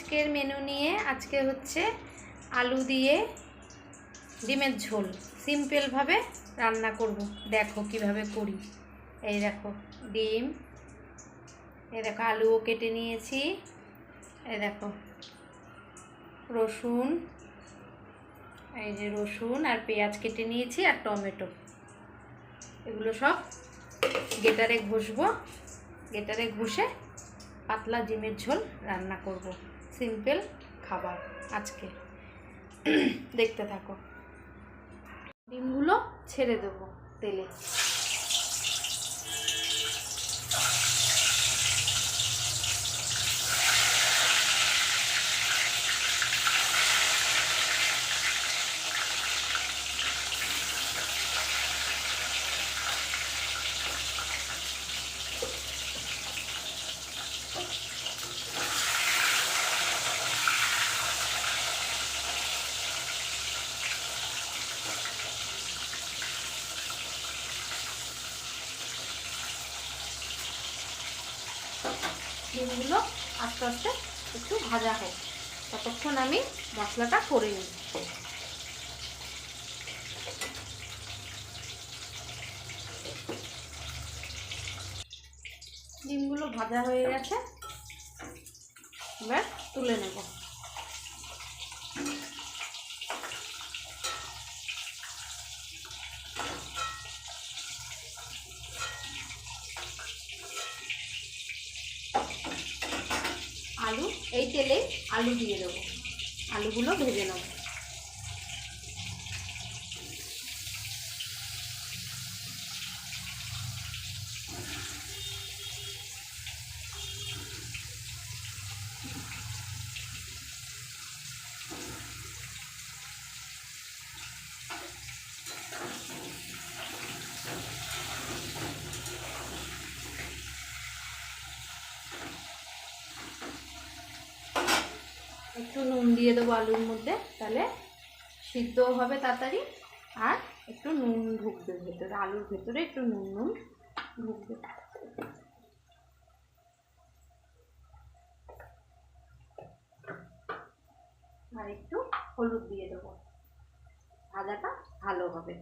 আজকের মেনু নিয়ে আজকে হচ্ছে আলু দিয়ে ডিমের ঝোল। সিম্পলভাবে রান্না করব। দেখো কীভাবে করি। এই দেখো, ডিম। এই দেখো, আলুও কেটে নিয়েছি। এই দেখো, রসুন। এই যে রসুন আর পেঁয়াজ কেটে নিয়েছি আর টমেটো। এগুলো সব গেটারে ঘষবো। গেটারে ঘষে পাতলা ডিমের ঝোল রান্না করব। সিম্পল খাবার আজকে। দেখতে থাকো। ডিমগুলো ছেড়ে দেবো তেলে। ডিমগুলো আস্তে আস্তে একটু ভাজা হয় ততক্ষণ আমি মশলাটা করে নিই। ডিমগুলো ভাজা হয়ে গেছে। এবার তুলে নেব আলু এই তেলে আলু দিয়ে দেবো। আলুগুলো ভেজে নেব একটু নুন দিয়ে দেবো আলুর মধ্যে। তাহলে সিদ্ধও হবে তাড়াতাড়ি। আর একটু নুন ঢুকবে ভেতরে, আলুর ভেতরে একটু নুন নুন ঢুকবে। আর একটু হলুদ দিয়ে দেবো। ভাজাটা ভালো হবে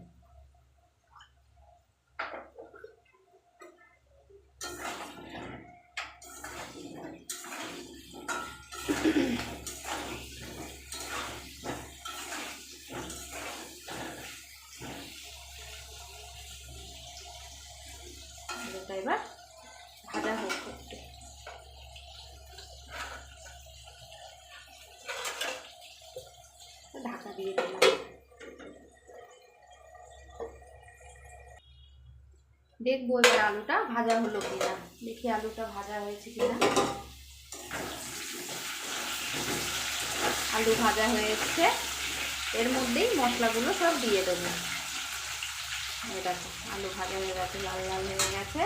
আলুটা এবার ভাজা হোক ঢাকা দিয়ে দিলাম। দেখব এবার আলুটা ভাজা হলো কিনা। দেখি আলুটা ভাজা হয়েছে কিনা। আলু ভাজা হয়ে এসছে এর মধ্যেই মশলাগুলো সব দিয়ে দেবো। দেখো, আলু ভাজা হয়ে গেছে, লাল লাল হয়ে গেছে।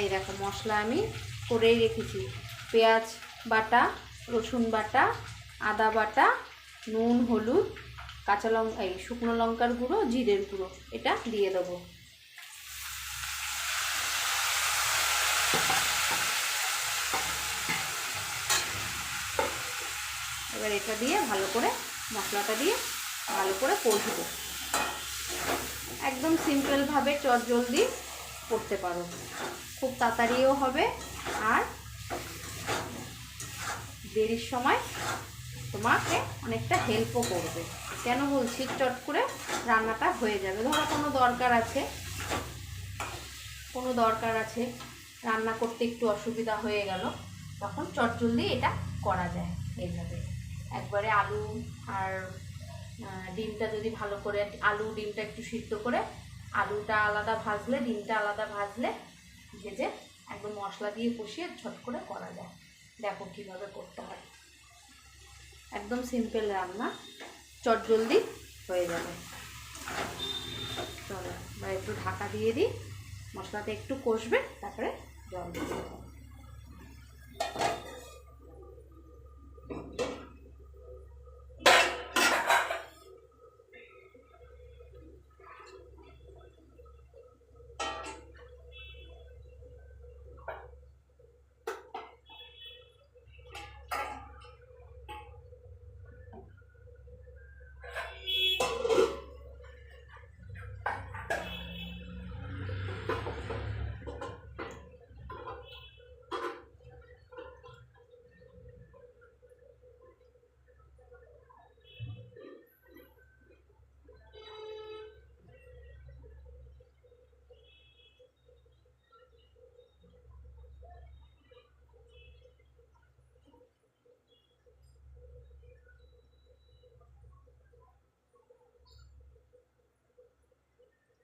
এই দেখো মশলা আমি করেই রেখেছি। পেঁয়াজ বাটা, রসুন বাটা, আদা বাটা, নুন, হলুদ, কাঁচা লঙ্কা এই শুকনো লঙ্কার গুঁড়ো, জিরের গুঁড়ো, এটা দিয়ে দেবো। এবার এটা দিয়ে ভালো করে মশলাটা দিয়ে ভালো করে কষবো। একদম সিম্পলভাবে চট জলদি করতে পারো। খুব তাড়াতাড়িও হবে আর দেরির সময় তোমাকে অনেকটা হেল্পও করবে। কেন বলছি? চট করে রান্নাটা হয়ে যাবে। ধরো কোনো দরকার আছে। কোনো দরকার আছে। রান্না করতে একটু অসুবিধা হয়ে গেল। তখন চট জলদি এটা করা যায় এইভাবে। একবারে আলু আর ডিমটা যদি ভালো করে, আলু ডিমটা একটু সিদ্ধ করে আলুটা আলাদা ভাজলে, ডিমটা আলাদা ভাজলে ভেজে একদম মশলা দিয়ে কষিয়ে ছট করে করা যায়। দেখো কীভাবে করতে হয়। একদম সিম্পল রান্না। চট জলদি হয়ে যাবে। চলো বা একটু ঢাকা দিয়ে দিই। মশলাটা একটু কষবে, তারপরে জল দিয়ে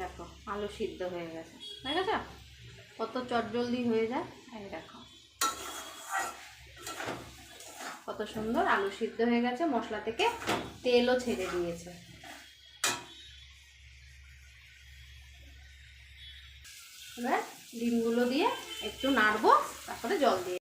দেখো, আলু সিদ্ধ হয়ে গেছে। গেছে? কত চটজলদি হয়ে যায়। দেখো। কত সুন্দর আলু সিদ্ধ হয়ে গেছে। মশলা থেকে তেলও ছেড়ে দিয়েছে। এবার ডিমগুলো দিয়ে একটু নাড়বো, তারপরে জল দিয়ে